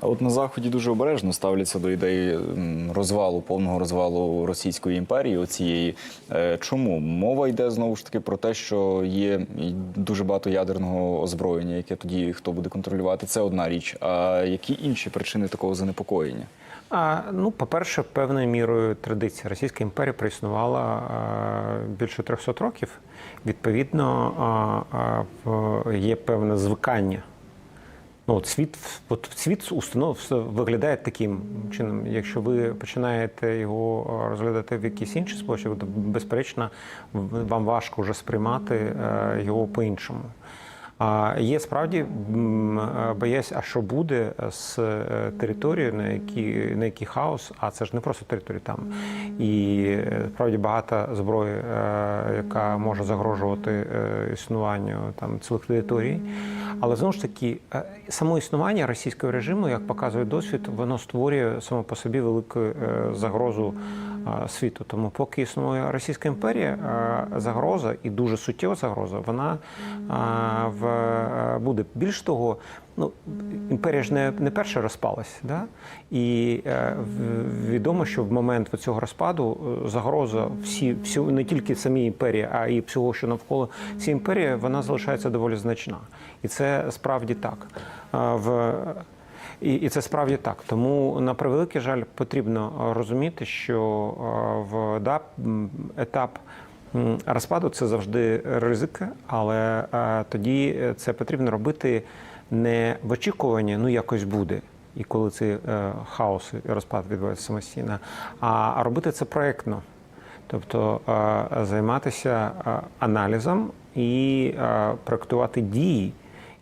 А от на заході дуже обережно ставляться до ідеї розвалу, повного розвалу Російської імперії. Оцієї Е, чому мова йде знову ж таки про те, що є дуже багато ядерного озброєння, яке тоді хто буде контролювати? Це одна річ. А які інші причини такого занепокоєння? А, ну, по-перше, певною мірою традиція. Російська імперія проіснувала а, більше 300 років. Відповідно, а, а, є певне звикання. Ну, світ, от світ установ виглядає таким чином. Якщо ви починаєте його розглядати в якийсь інший спосіб, то безперечно вам важко вже сприймати е, його по-іншому. А є справді е, а що буде з е, територією, на якій на якій хаос, а це ж не просто територія там. І е, справді багато зброї, яка може загрожувати існуванню там цілих територій. Але знову ж таки, само існування російського режиму, як показує досвід, воно створює само по собі велику загрозу світу. Тому поки існує Російська імперія, загроза і дуже суттєва загроза, вона в, буде. Більш того, ну, імперія ж не, не перша розпалась. Да? І е, відомо, що в момент цього розпаду е, загроза всі, всю, не тільки самій імперії, а й всього, що навколо цієї імперії, вона залишається доволі значна. І це справді так. Е, В, і, і це справді так. Тому на превеликий жаль потрібно розуміти, що е, в да, етап розпаду це завжди ризики, але е, тоді це потрібно робити не в очікуванні, ну якось буде. І коли цей е, хаос і розпад відбувається самостійно, а робити це проєктно. Тобто е, займатися е, аналізом і е, проектувати дії,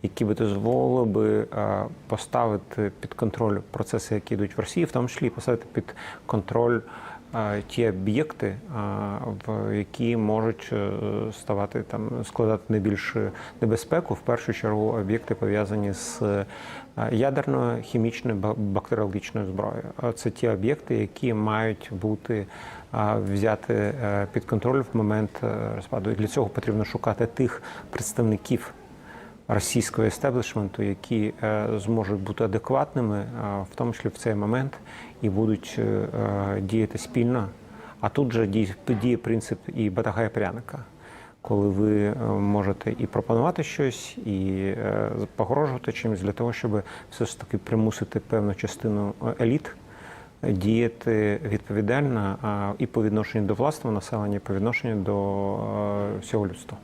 які би дозволили би е, поставити під контроль процеси, які йдуть в Росії, в тому числі поставити під контроль е, ті об'єкти, в які можуть е, ставати там складати найбільшу небезпеку, в першу чергу об'єкти пов'язані з е, ядерною, хімічною, ба- бактеріологічною зброєю. Це ті об'єкти, які мають бути взяти е, під контроль в момент розпаду. І для цього потрібно шукати тих представників російського естеблішменту, які е, зможуть бути адекватними, е, в тому числі в цей момент, і будуть е, діяти спільно. А тут же діє, принцип і батагая пряника, коли ви можете і пропонувати щось, і погрожувати чимось для того, щоб все ж таки примусити певну частину еліт діяти відповідально і по відношенню до власного населення, і по відношенню до всього людства.